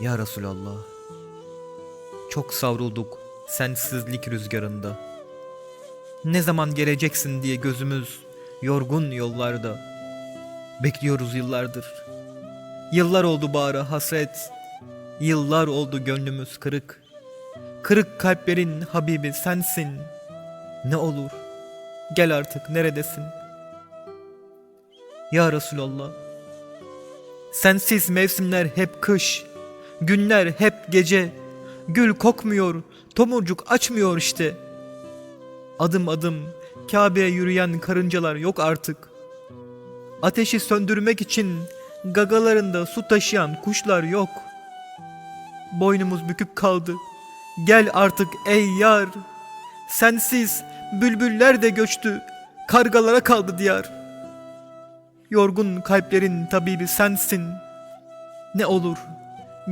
Ya Resulallah. Çok savrulduk sensizlik rüzgarında. Ne zaman geleceksin diye gözümüz yorgun yollarda. Bekliyoruz yıllardır. Yıllar oldu bağrı hasret. Yıllar oldu gönlümüz kırık. Kırık kalplerin Habibi sensin. Ne olur gel artık neredesin? Ya Resulallah. Sensiz mevsimler hep kış. Günler hep gece. Gül kokmuyor, tomurcuk açmıyor işte. Adım adım Kabe'ye yürüyen karıncalar yok artık. Ateşi söndürmek için gagalarında su taşıyan kuşlar yok. Boynumuz bükük kaldı. Gel artık ey yar. Sensiz bülbüller de göçtü. Kargalara kaldı diyar. Yorgun kalplerin tabibi sensin. Ne olur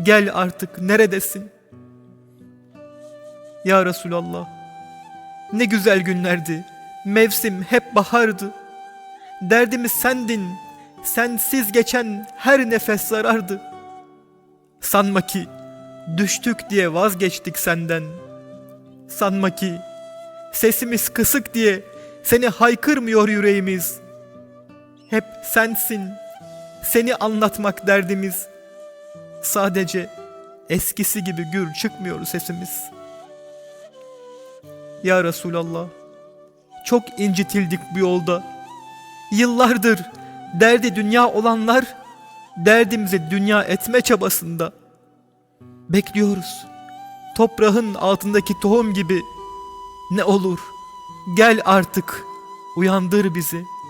gel artık neredesin? Ya Resulallah. Ne güzel günlerdi. Mevsim hep bahardı. Derdimiz sendin. Sensiz geçen her nefes zarardı. Sanma ki düştük diye vazgeçtik senden. Sanma ki sesimiz kısık diye seni haykırmıyor yüreğimiz. Hep sensin. Seni anlatmak derdimiz. Sadece eskisi gibi gür çıkmıyor sesimiz. Ya Resulallah, çok incitildik bu yolda. Yıllardır derdi dünya olanlar derdimizi dünya etme çabasında. Bekliyoruz. Toprağın altındaki tohum gibi ne olur gel artık uyandır bizi.''